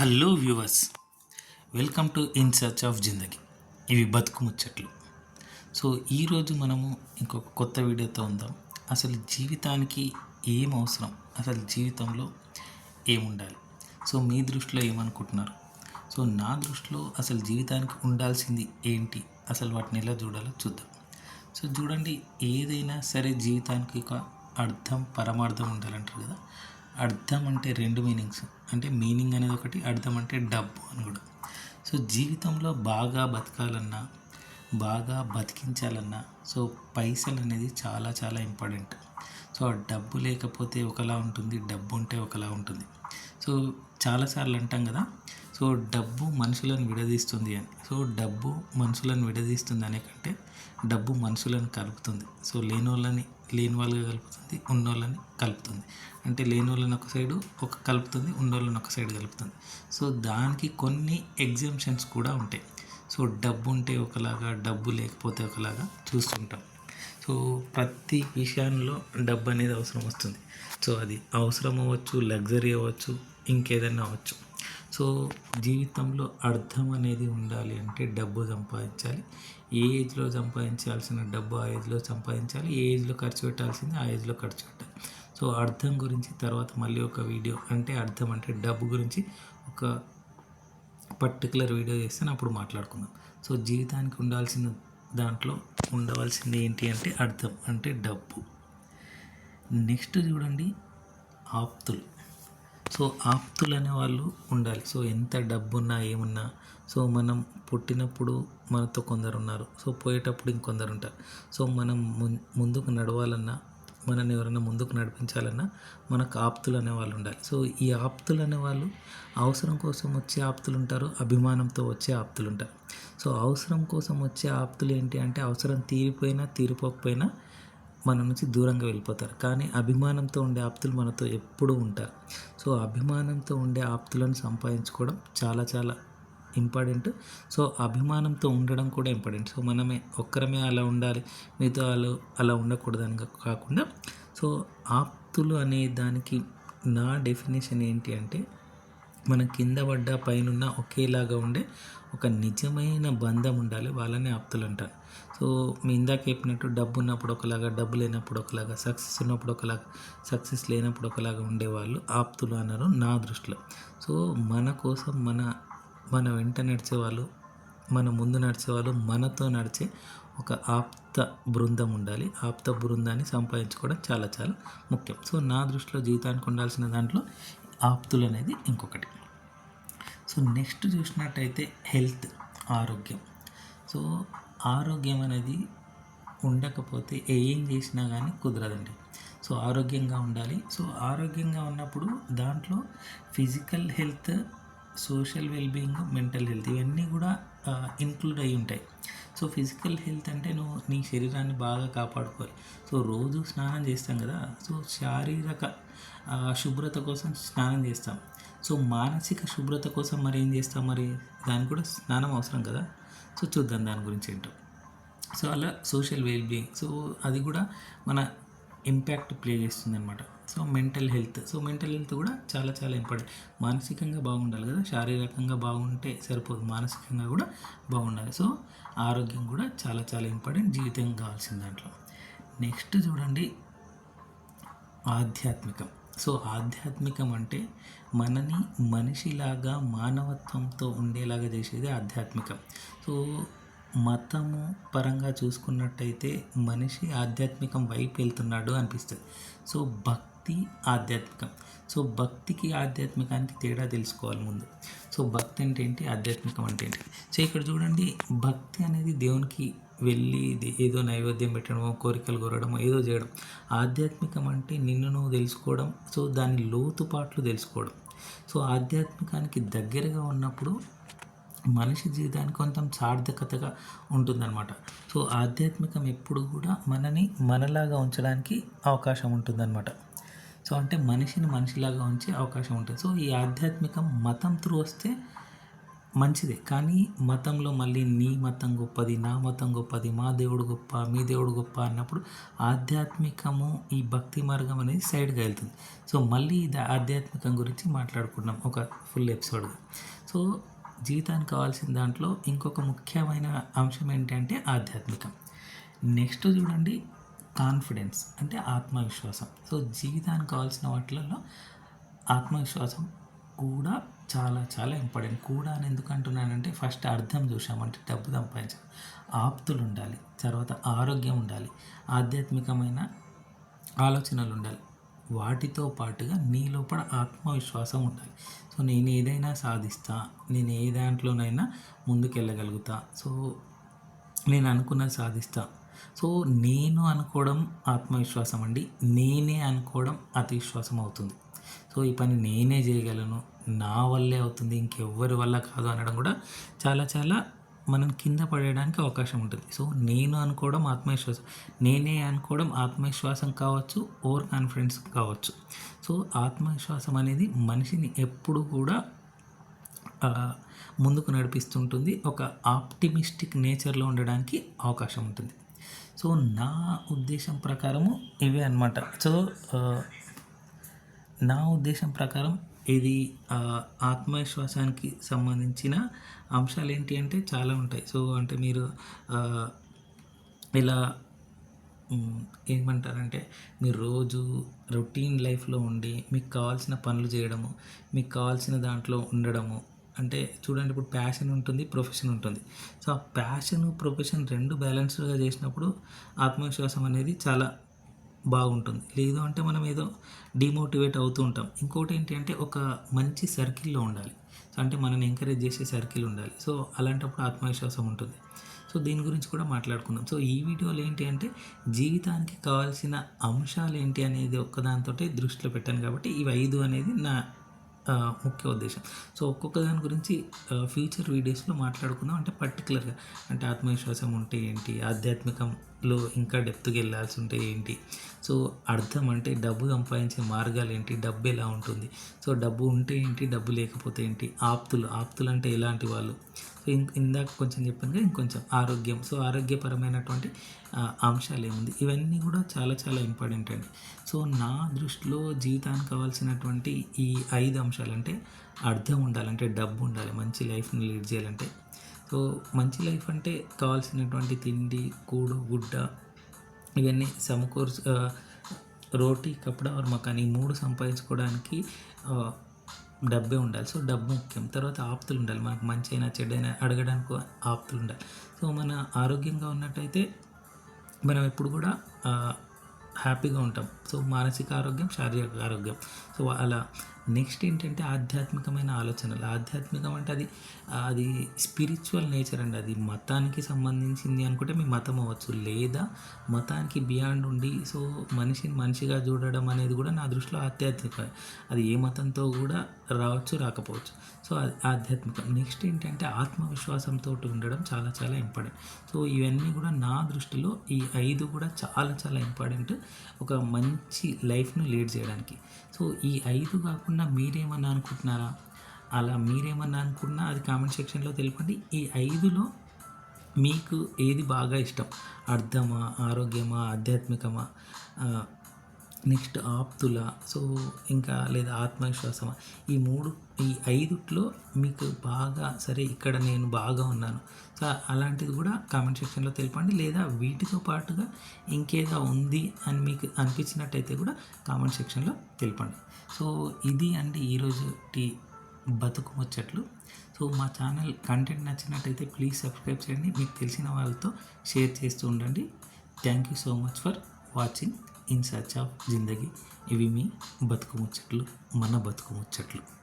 Hello viewers welcome to in search of Zindagi. ఇవి బతుకు ముచ్చట్లు. సో ఈరోజు మనము ఇంకొక కొత్త వీడియోతో ఉందాం. అసలు జీవితానికి ఏం అవసరం? అసలు జీవితంలో ఏముండాలి? సో మీ దృష్టిలో ఏమనుకుంటున్నారు? సో నా దృష్టిలో అసలు జీవితానికి ఉండాల్సింది ఏంటి? అసలు వాటిని ఎలా చూడాలో చూద్దాం. సో చూడండి ఏదైనా సరే జీవితానికి ఒక అర్థం పరమార్థం ఉండాలంటారు కదా. అర్థం అంటే రెండు మీనింగ్స్. అంటే మీనింగ్ అనేది ఒకటి అర్థం అంటే డబ్బు అని కూడా. సో జీవితంలో బాగా బతకాలన్నా బాగా బతికించాలన్నా సో పైసలు అనేది చాలా చాలా ఇంపార్టెంట్. సో ఆ డబ్బు లేకపోతే ఒకలా ఉంటుంది డబ్బు ఉంటే ఒకలా ఉంటుంది. సో చాలాసార్లు అంటాం కదా సో డబ్బు మనుషులను విడదీస్తుంది అని. సో డబ్బు మనుషులను విడదీస్తుంది అనే కంటే డబ్బు మనుషులను కలుపుతుంది. సో లేని వాళ్ళని లేని వాళ్ళగా కలుపుతుంది ఉన్నోళ్ళని కలుపుతుంది. అంటే లేని వాళ్ళని ఒక సైడు ఒక కలుపుతుంది ఉన్నోళ్ళని ఒక సైడ్ కలుపుతుంది. సో దానికి కొన్ని ఎగ్జామ్షన్స్ కూడా ఉంటాయి. సో డబ్బు ఉంటే ఒకలాగా డబ్బు లేకపోతే ఒకలాగా చూస్తుంటాం. సో ప్రతి విషయంలో డబ్బు అనేది అవసరం వస్తుంది. సో అది అవసరం అవ్వచ్చు లగ్జరీ అవ్వచ్చు ఇంకేదైనా అవ్వచ్చు. సో జీవితంలో అర్థం అనేది ఉండాలి అంటే డబ్బు సంపాదించాలి. ఏ ఏజ్లో సంపాదించాల్సిన డబ్బు ఆ ఏజ్లో సంపాదించాలి ఏ ఏజ్లో ఖర్చు పెట్టాల్సింది ఆ ఏజ్లో ఖర్చు పెట్టాలి. సో అర్థం గురించి తర్వాత మళ్ళీ ఒక వీడియో అంటే అర్థం అంటే డబ్బు గురించి ఒక పర్టికులర్ వీడియో చేస్తే అప్పుడు మాట్లాడుకుందాం. సో జీవితానికి ఉండాల్సిన దాంట్లో ఉండవలసింది ఏంటి అంటే అర్థం అంటే డబ్బు. నెక్స్ట్ చూడండి ఆప్తులు. సో ఆప్తులు అనే వాళ్ళు ఉండాలి. సో ఎంత డబ్బున్నా ఏమున్నా సో మనం పుట్టినప్పుడు మనతో కొందరు ఉన్నారు సో పోయేటప్పుడు ఇంకొందరు ఉంటారు. సో మనం ముందుకు నడవాలన్నా మనని ఎవరైనా ముందుకు నడిపించాలన్నా మనకు ఆప్తులు అనే వాళ్ళు ఉండాలి. సో ఈ ఆప్తులు అనే వాళ్ళు అవసరం కోసం వచ్చే ఆప్తులు ఉంటారు అభిమానంతో వచ్చే ఆప్తులు ఉంటారు. సో అవసరం కోసం వచ్చే ఆప్తులు ఏంటి అంటే అవసరం తీరిపోయినా తీరిపోకపోయినా మన నుంచి దూరంగా వెళ్ళిపోతారు. కానీ అభిమానంతో ఉండే ఆప్తులు మనతో ఎప్పుడూ ఉంటారు. సో అభిమానంతో ఉండే ఆప్తులను సంపాదించుకోవడం చాలా చాలా ఇంపార్టెంట్. సో అభిమానంతో ఉండడం కూడా ఇంపార్టెంట్. సో మనమే ఒక్కరమే అలా ఉండాలి. మిగతా వాళ్ళు అలా ఉండకూడదని కాకుండా సో ఆప్తులు అనే దానికి నా డెఫినేషన్ ఏంటి అంటే మన కింద పడ్డ పైనున్న ఒకేలాగా ఉండే ఒక నిజమైన బంధం ఉండాలి వాళ్ళని ఆప్తులు అంటారు సో మీ ఇందాక చెప్పినట్టు డబ్బు ఉన్నప్పుడు ఒకలాగా డబ్బు లేనప్పుడు ఒకలాగా సక్సెస్ ఉన్నప్పుడు ఒకలాగా సక్సెస్ లేనప్పుడు ఒకలాగా ఉండేవాళ్ళు ఆప్తులు అన్నారు నా దృష్టిలో. సో మన కోసం మన మన వెంట నడిచేవాళ్ళు మన ముందు నడిచేవాళ్ళు మనతో నడిచే ఒక ఆప్త బృందం ఉండాలి. ఆప్త బృందాన్ని సంపాదించుకోవడం చాలా చాలా ముఖ్యం. సో నా దృష్టిలో జీవితానికి ఉండాల్సిన దాంట్లో ఆప్తులు అనేది ఇంకొకటి. సో నెక్స్ట్ చూసినట్టయితే హెల్త్ ఆరోగ్యం. సో ఆరోగ్యం అనేది ఉండకపోతే ఏం చేసినా కానీ కుదరదండి. సో ఆరోగ్యంగా ఉండాలి. సో ఆరోగ్యంగా ఉన్నప్పుడు దాంట్లో physical health social wellbeing mental health ఇవన్నీ కూడా ఇంక్లూడ్ అయి ఉంటాయి. సో ఫిజికల్ హెల్త్ అంటే నువ్వు నీ శరీరాన్ని బాగా కాపాడుకోవాలి. సో రోజు స్నానం చేస్తాం కదా సో శారీరక శుభ్రత కోసం స్నానం చేస్తాం. సో మానసిక శుభ్రత కోసం మరి ఏం చేస్తాం మరి? దానికి కూడా స్నానం అవసరం కదా. సో చూద్దాం దాని గురించి ఏంటో. సో అలా సోషల్ వెల్బీయింగ్ సో అది కూడా మన ఇంపాక్ట్ ప్లే చేస్తుంది అనమాట so mental health. So mental health కూడా చాలా చాలా ఇంపార్టెంట్. మానసికంగా బాగుండాలి కదా? శారీరకంగా బాగుంటే సరిపోదు. మానసికంగా కూడా బాగుండాలి. సో ఆరోగ్యం కూడా చాలా చాలా ఇంపార్టెంట్. జీవితం కావాల్సిన దాంట్లో. నెక్స్ట్ చూడండి. ఆధ్యాత్మికం. సో ఆధ్యాత్మికం అంటే మనని మనిషిలాగా మానవత్వంతో ఉండేలాగా చేసేది ఆధ్యాత్మికం. సో మతము పరంగా చూసుకున్నట్టయితే మనిషి ఆధ్యాత్మికం వైపు వెళ్తున్నాడు అనిపిస్తుంది. సో భక్తి భక్తి ఆధ్యాత్మికం. సో భక్తికి ఆధ్యాత్మికానికి తేడా తెలుసుకోవాలి ముందు. సో భక్తి అంటే ఏంటి? ఆధ్యాత్మికం అంటే ఏంటి? సో ఇక్కడ చూడండి భక్తి అనేది దేవునికి వెళ్ళి ఇది ఏదో నైవేద్యం పెట్టడమో కోరికలు కోరడమో ఏదో చేయడం. ఆధ్యాత్మికం అంటే నిన్ను నువ్వు తెలుసుకోవడం సో దాని లోతుపాట్లు తెలుసుకోవడం. సో ఆధ్యాత్మికానికి దగ్గరగా ఉన్నప్పుడు మనిషి జీవితానికి కొంత సార్థకతగా ఉంటుందన్నమాట. సో ఆధ్యాత్మికం ఎప్పుడు కూడా మనని మనలాగా ఉంచడానికి అవకాశం ఉంటుందన్నమాట. సో అంటే మనిషిని మనిషిలాగా ఉంచే అవకాశం ఉంటుంది. సో ఈ ఆధ్యాత్మికం మతం త్రూ వస్తే మంచిదే. కానీ మతంలో మళ్ళీ నీ మతం గొప్పది నా మతం గొప్పది మా దేవుడు గొప్ప మీ దేవుడు గొప్ప అన్నప్పుడు ఆధ్యాత్మికము ఈ భక్తి మార్గం అనేది సైడ్గా వెళ్తుంది. సో మళ్ళీ ఇది ఆధ్యాత్మికం గురించి మాట్లాడుకున్నాం ఒక ఫుల్ ఎపిసోడ్గా సో జీవితానికి కావాల్సిన దాంట్లో ఇంకొక ముఖ్యమైన అంశం ఏంటంటే ఆధ్యాత్మికం. నెక్స్ట్ చూడండి కాన్ఫిడెన్స్ అంటే ఆత్మవిశ్వాసం. సో జీవితానికి కావాల్సిన వాటిలలో ఆత్మవిశ్వాసం కూడా చాలా చాలా ఇంపార్టెంట్. కూడా అని ఎందుకు అంటున్నానంటే ఫస్ట్ అర్థం చూసామంటే డబ్బు సంపాదించాలి ఆప్తులు ఉండాలి తర్వాత ఆరోగ్యం ఉండాలి ఆధ్యాత్మికమైన ఆలోచనలు ఉండాలి. వాటితో పాటుగా నీ లోపల ఆత్మవిశ్వాసం ఉండాలి. సో నేను ఏదైనా సాధిస్తా నేను ఏ దాంట్లోనైనా ముందుకెళ్ళగలుగుతా. సో నేను అనుకున్నది సాధిస్తా. సో నేను అనుకోవడం ఆత్మవిశ్వాసం అండి. నేనే అనుకోవడం అతివిశ్వాసం అవుతుంది. సో ఈ పని నేనే చేయగలను నా వల్లే అవుతుంది ఇంకెవ్వరి వల్ల కాదు అనడం కూడా చాలా చాలా మనం కింద పడేయడానికి అవకాశం ఉంటుంది. సో నేను అనుకోవడం ఆత్మవిశ్వాసం నేనే అనుకోవడం ఆత్మవిశ్వాసం కావచ్చు ఓవర్ కాన్ఫిడెన్స్ కావచ్చు. సో ఆత్మవిశ్వాసం అనేది మనిషిని ఎప్పుడు కూడా ముందుకు నడిపిస్తుంటుంది. ఒక ఆప్టిమిస్టిక్ నేచర్లో ఉండడానికి అవకాశం ఉంటుంది. సో నా ఉద్దేశం ప్రకారము ఇవే అనమాట సో నా ఉద్దేశం ప్రకారం ఇది ఆత్మవిశ్వాసానికి సంబంధించిన అంశాలు ఏంటి అంటే చాలా ఉంటాయి. సో అంటే మీరు ఇలా ఏమంటారంటే మీరు రోజు రొటీన్ లైఫ్లో ఉండి మీకు కావాల్సిన పనులు చేయడము మీకు కావాల్సిన దాంట్లో ఉండడము అంటే చూడండి ఇప్పుడు ప్యాషన్ ఉంటుంది ప్రొఫెషన్ ఉంటుంది. సో ఆ ప్యాషన్ ప్రొఫెషన్ రెండు బ్యాలెన్స్డ్గా చేసినప్పుడు ఆత్మవిశ్వాసం అనేది చాలా బాగుంటుంది. లేదు అంటే మనం ఏదో డిమోటివేట్ అవుతూ ఉంటాం. ఇంకోటి ఏంటి అంటే ఒక మంచి సర్కిల్లో ఉండాలి. సో అంటే మనం ఎంకరేజ్ చేసే సర్కిల్ ఉండాలి. సో అలాంటప్పుడు ఆత్మవిశ్వాసం ఉంటుంది. సో దీని గురించి కూడా మాట్లాడుకుందాం. సో ఈ వీడియోలో ఏంటి అంటే జీవితానికి కావాల్సిన అంశాలు ఏంటి అనేది ఒక్కదానితోటే దృష్టిలో పెట్టాను కాబట్టి ఇవి ఐదు అనేది నా ముఖ్య ఉద్దేశం. సో ఒక్కొక్క దాని గురించి ఫ్యూచర్ వీడియోస్లో మాట్లాడుకుందాం. అంటే పర్టికులర్గా అంటే ఆత్మవిశ్వాసం ఉంటే ఏంటి? ఆధ్యాత్మికం లో ఇంకా డెప్త్కి వెళ్ళాల్సి ఉంటే ఏంటి? సో అర్థం అంటే డబ్బు సంపాదించే మార్గాలు ఏంటి? డబ్బు ఎలా ఉంటుంది? సో డబ్బు ఉంటే ఏంటి? డబ్బు లేకపోతే ఏంటి? ఆప్తులు ఆప్తులు అంటే ఎలాంటి వాళ్ళు? సో ఇందాక కొంచెం చెప్పాను కదా ఇంకొంచెం ఆరోగ్యం. సో ఆరోగ్యపరమైనటువంటి అంశాలు ఏముంది? ఇవన్నీ కూడా చాలా చాలా ఇంపార్టెంట్ అండి. సో నా దృష్టిలో జీవితానికి కావాల్సినటువంటి ఈ ఐదు అంశాలు అంటే అర్థం ఉండాలంటే డబ్బు ఉండాలి. మంచి లైఫ్ని లీడ్ చేయాలంటే సో మంచి లైఫ్ అంటే కావాల్సినటువంటి తిండి కూడు గుడ్డ ఇవన్నీ సమకూర్చ రోటీ కప్పుడ ఆర్ మకాన్ ఈ మూడు సంపాదించుకోవడానికి డబ్బే ఉండాలి. సో డబ్బు ముఖ్యం. తర్వాత ఆప్తులు ఉండాలి. మనకు మంచి అయినా చెడ్డైనా అడగడానికి ఆప్తులు ఉండాలి. సో మన ఆరోగ్యంగా ఉన్నట్టయితే మనం ఎప్పుడు కూడా హ్యాపీగా ఉంటాం. సో మానసిక ఆరోగ్యం శారీరక ఆరోగ్యం. సో అలా నెక్స్ట్ ఏంటంటే ఆధ్యాత్మికమైన ఆలోచనలు. ఆధ్యాత్మికం అంటే అది అది స్పిరిచువల్ నేచర్ అండి. అది మతానికి సంబంధించింది అనుకుంటే మీ మతం అవ్వచ్చు. లేదా మతానికి బియాండ్ ఉండి సో మనిషిని మనిషిగా చూడడం అనేది కూడా నా దృష్టిలో ఆధ్యాత్మిక. అది ఏ మతంతో కూడా రావచ్చు రాకపోవచ్చు. సో ఆధ్యాత్మికం. నెక్స్ట్ ఏంటంటే ఆత్మవిశ్వాసంతో ఉండడం చాలా చాలా ఇంపార్టెంట్ సో ఇవన్నీ కూడా నా దృష్టిలో ఈ ఐదు కూడా చాలా చాలా ఇంపార్టెంట్ ఒక మంచి లైఫ్ను లీడ్ చేయడానికి. సో ఈ ఐదు కాకుండా మీరేమన్నా అనుకుంటున్నారా? అలా మీరేమన్నా అనుకున్నా అది కామెంట్ సెక్షన్లో తెలపండి. ఈ ఐదులో మీకు ఏది బాగా ఇష్టం? అర్థమా? ఆరోగ్యమా? ఆధ్యాత్మికమా? నెక్స్ట్ ఆప్తుల సో ఇంకా లేదా ఆత్మవిశ్వాసమా? ఈ మూడు ఈ ఐదుట్లో మీకు బాగా సరే ఇక్కడ నేను బాగా ఉన్నాను. సో అలాంటిది కూడా కామెంట్ సెక్షన్లో తెలపండి. లేదా వీటితో పాటుగా ఇంకేదో ఉంది అని మీకు అనిపించినట్టయితే కూడా కామెంట్ సెక్షన్లో తెలిపండి. సో ఇది అండి ఈరోజు టీ బతుకు ముచ్చట్లు. సో మా ఛానల్ కంటెంట్ నచ్చినట్టయితే ప్లీజ్ సబ్స్క్రైబ్ చేయండి. మీకు తెలిసిన వాళ్ళతో షేర్ చేస్తూ ఉండండి. Thank you so much for watching. In search of Zindagi. ఇవి మీ బతుకు ముచ్చట్లు మన బతుకు ముచ్చట్లు.